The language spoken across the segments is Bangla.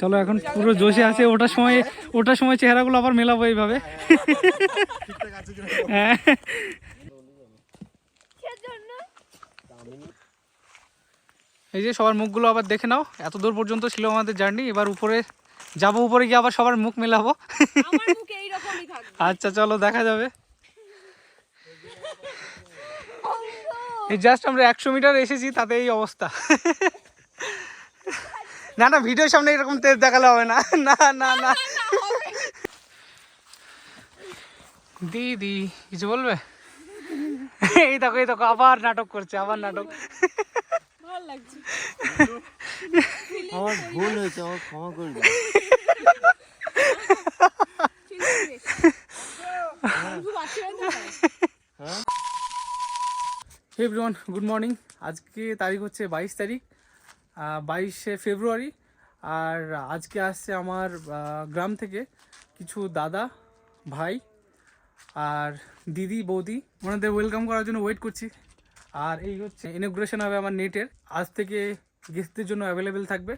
চলো এখন পুরো জোশে আছে ওটার সময় ওটার সময় চেহারাগুলো আবার মেলাবো এইভাবে। হ্যাঁ। এই যে সবার মুখগুলো আবার দেখে নাও এত দূর পর্যন্ত ছিল আমাদের জার্নি এবার উপরে যাব উপরে গিয়ে আবার সবার মুখ মেলাবো। আচ্ছা চলো দেখা যাবে। এই জাস্ট আমরা একশো মিটার এসেছি তাতে এই অবস্থা। না না ভিডিওর সামনে এরকম তেজ দেখালে হবে না। না না না। দিদি কিছু বলবে? এই দেখো এই দেখো আবার নাটক করছে আবার নাটক। ভালো লাগছে। আমার ভুল হয়েছে আমার ক্ষমা করে দাও এভরিওয়ান গুড মর্নিং আজকে তারিখ হচ্ছে বাইশ তারিখ। বাইশে ফেব্রুয়ারি। আর আজকে আসছে আমার গ্রাম থেকে কিছু দাদা, ভাই আর দিদি, বৌদি, ওনাদের ওয়েলকাম করার জন্য ওয়েট করছি। আর এই হচ্ছে ইনোগ্রেশন হবে আমার নেটের আজ থেকে গেস্টদের জন্য অ্যাভেলেবেল থাকবে।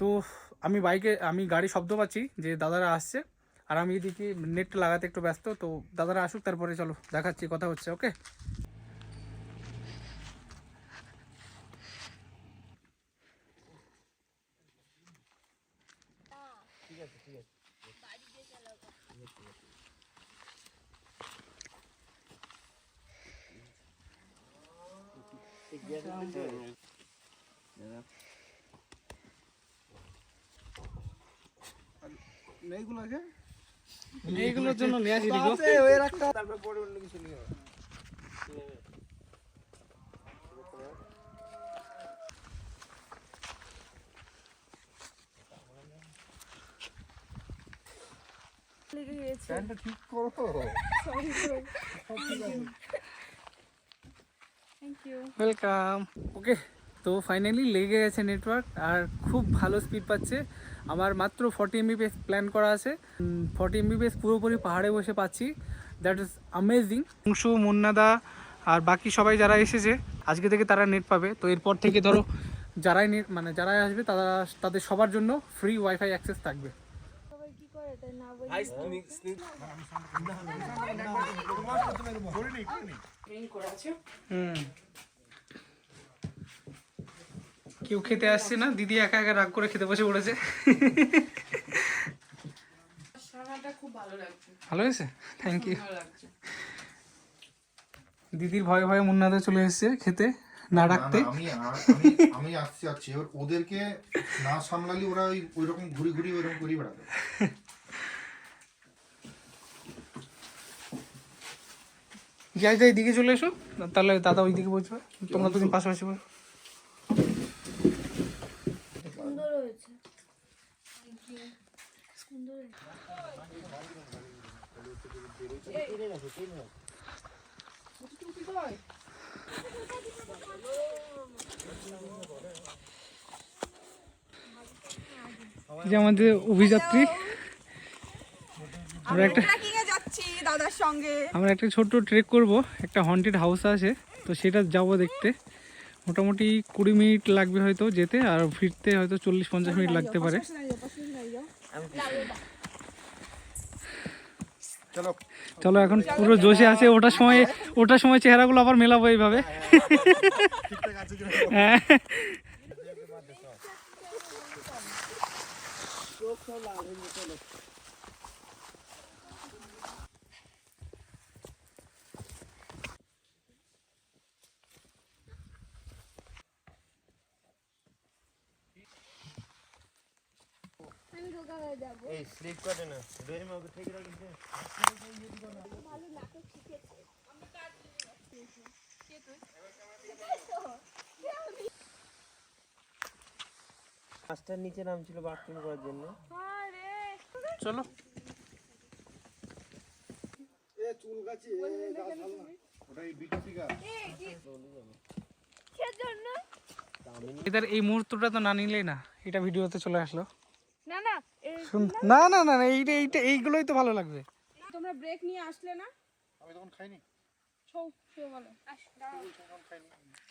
তো আমি বাইকে আমি গাড়ি শব্দ পাচ্ছি যে দাদারা আসছে। আর আমি এদিকে নেটটা লাগাতে একটু ব্যস্ত, তো দাদারা আসুক, তারপরে চলো দেখাচ্ছি, কথা হচ্ছে ওকে এইগুলোর জন্য নিয়ে আসি দিগো লেগে গিয়েছে। ঠিক করো। Sorry thank you welcome okay তো ফাইনালি লেগে গেছে নেটওয়ার্ক আর খুব ভালো স্পিড পাচ্ছে। আমার মাত্র ফর্টি এমবিপিএস প্ল্যান করা আছে। ফর্টি এমবিপিএস পুরোপুরি পাহাড়ে বসে পাচ্ছি। দ্যাট ইজ আমেজিং অংশু মুন্নাদা আর বাকি সবাই যারা এসেছে, আজকে থেকে তারা নেট পাবে। তো এরপর থেকে ধরো, যারাই নেট মানে যারাই আসবে, তারা তাদের সবার জন্য ফ্রি ওয়াইফাই অ্যাক্সেস থাকবে সবাই কি করে তাই না বলি হুম কেউ খেতে আসছে না দিদি একা একা রাগ করে খেতে বসে পড়েছে। ভালো হয়েছে? থ্যাংক ইউ দিদির ভয়ে ভয়ে মুন্নাদা চলে এসেছে খেতে না না, আমি আমি আমি আসছি আসছি। এবার ওদেরকে না সামলালে ওরা ওই ওই রকম ঘুরি ঘুরি ওইরকম ঘুরি বেড়াবে। যাই যাই দিকে চলে এসো। তাহলে দাদা ওই দিকে বসবে। তোমরা দুদিন পাশাপাশি বসো। যে আমাদের অভিযাত্রী। আমরা একটা ট্রেকিং এ যাচ্ছি দাদার সঙ্গে। আমরা একটা ছোট্ট ট্রেক করব একটা হন্টেড হাউস আছে তো সেটা যাব দেখতে। মোটামুটি কুড়ি মিনিট লাগবে হয়তো যেতে আর ফিরতে হয়তো চল্লিশ পঞ্চাশ মিনিট লাগতে পারে। চলো। চলো এখন পুরো জোশে আছে ওটার সময় ওটার সময় চেহারাগুলো আবার মেলাবো এইভাবে। হ্যাঁ এই স্লিপ কাটে না। ডোরি মাকে ঠিক রাখিস মাছটার নিচে নামছিল বাথরুম করার জন্য। চলো। ওটাই গাছ এদের এই মুহূর্তটা তো না নিলেই না। এটা ভিডিওতে চলে আসলো। না না না না না না এইটা এইটা এইগুলোই তো ভালো লাগবে। তোমরা ব্রেক নিয়ে আসলে না? আমি তখন খাইনি। ছৌ ছৌ বলো। আস দাঁড়াও।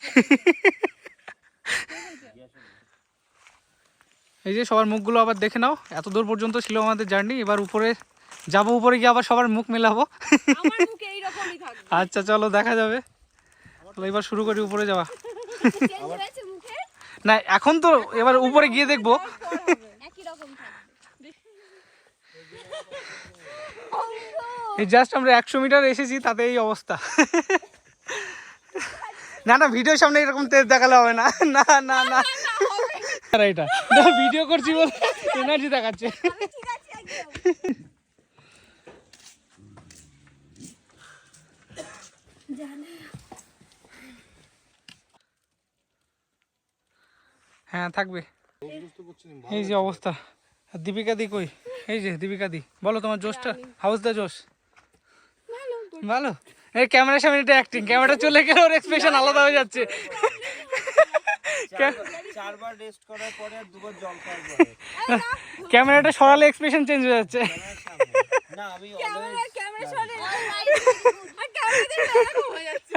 এই যে সবার মুখগুলো আবার দেখে নাও। এত দূর পর্যন্ত ছিল আমাদের জার্নি এবার উপরে যাব উপরে গিয়ে আবার সবার মুখ মেলাবো। আমার মুখে এইরকমই থাকবে। আচ্ছা চলো দেখা যাবে। তাহলে এবার শুরু করি উপরে যাওয়া। চেঞ্জ হয়েছে মুখে? না এখন তো এবার উপরে গিয়ে দেখব। একই রকম থাকবে। এই জাস্ট আমরা একশো মিটার এসেছি তাতে এই অবস্থা। না না ভিডিওর সামনে এরকম তেজ দেখালে হবে না। না না না। এটা। না ভিডিও করছি বলে এনার্জি দেখাচ্ছে। হ্যাঁ থাকবে। এই যে অবস্থা। আর দীপিকা দি কই? এই যে দীপিকা দি। বলো তোমার জোশটা। হাউস দ্য জোশ? ভালো। এই ক্যামেরার সামনে এটা অ্যাক্টিং ক্যামেরা চলে গেলে ওর এক্সপ্রেশন আলাদা হয়ে যাচ্ছে। চারবার রেস্ট করার পরে আর দুবার জল খাওয়ার পরে। ক্যামেরাটা সরালে এক্সপ্রেশন চেঞ্জ হয়ে যাচ্ছে। না আমি ক্যামেরা ক্যামেরা সরে আর ক্যামেরা দিয়ে হয়ে যাচ্ছে।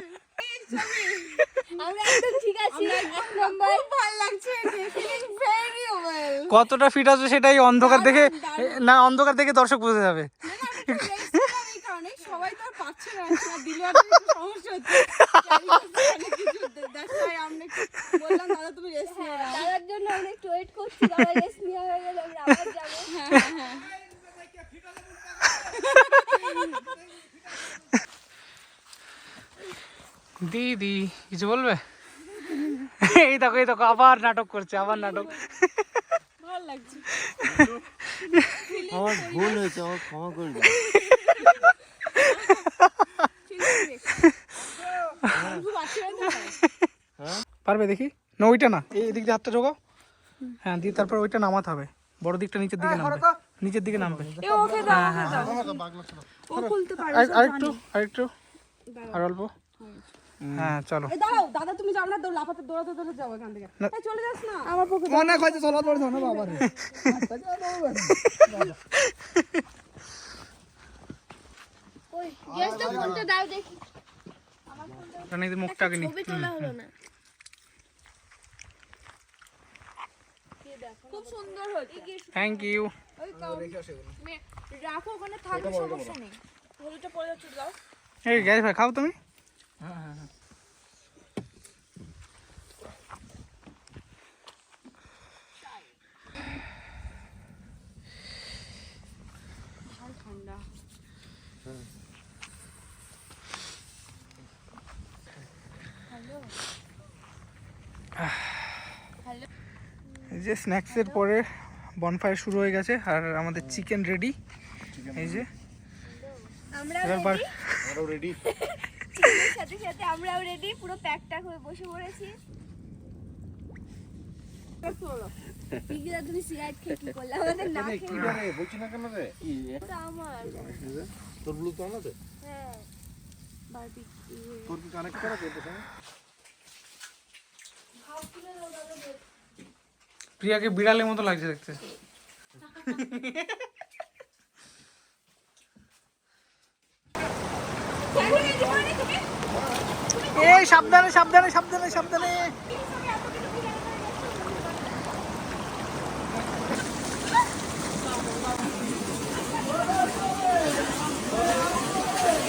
আমরা একদম ঠিক আছি। এক নম্বর খুব ভালো লাগছে ফিলিং ভেরি ওয়েল কতটা ফিট আছে সেটাই অন্ধকার দেখে না অন্ধকার দেখে দর্শক বুঝে যাবে। হয়ে আবার যাব। দিদি কিছু বলবে? এই দেখো এই দেখো আবার নাটক করছে আবার নাটক। লাগছে। আমার ভুল হয়েছে আমার ক্ষমা করে দাও হয়। পারবে দেখি? না ওইটা না। এই দিক দিয়ে হাতটা ঢোকাও। হ্যাঁ দিয়ে তারপর ওইটা নামাতে হবে। বড় দিকটা নিচের দিকে নামবে। নিচের দিকে নামবে। আরেকটু আরেকটু। আর অল্প। হ্যাঁ চলো। দাঁড়াও দাদা তুমি যাও না লাফাতে দৌড়াতে দৌড়াতে যাও এখান থেকে। এই চলে যাস না। আমার পক্ষে অনেক বাবা। মুখটাকে নি। খুব সুন্দর হচ্ছে থ্যাংক ইউ ওই তো মে- রাখো ওখানে থাকবে সমস্যা নেই। হলুদটা পড়ে দাও। এই গ্যাস ভাই খাও তুমি। ঠান্ডা এই যে স্ন্যাক্সের পরে বনফায়ার শুরু হয়ে গেছে আর আমাদের চিকেন রেডি এই যে। আমরা রেডি সাথে সাথে আমরাও রেডি পুরো প্যাক ট্যাক হয়ে বসে পড়েছি। পিগিরা তুমি সিগারেট খেয়ে কি করলে আমাদের না খেয়ে বলছি না কেন রে? ওটা আমার। তোর ব্লু তো আমাদের? হ্যাঁ। তোর কি কানেক্ট করা আছে প্রিয়াকে বিড়ালের মতো লাগছে দেখতে। এই সাবধানে সাবধানে সাবধানে সাবধানে।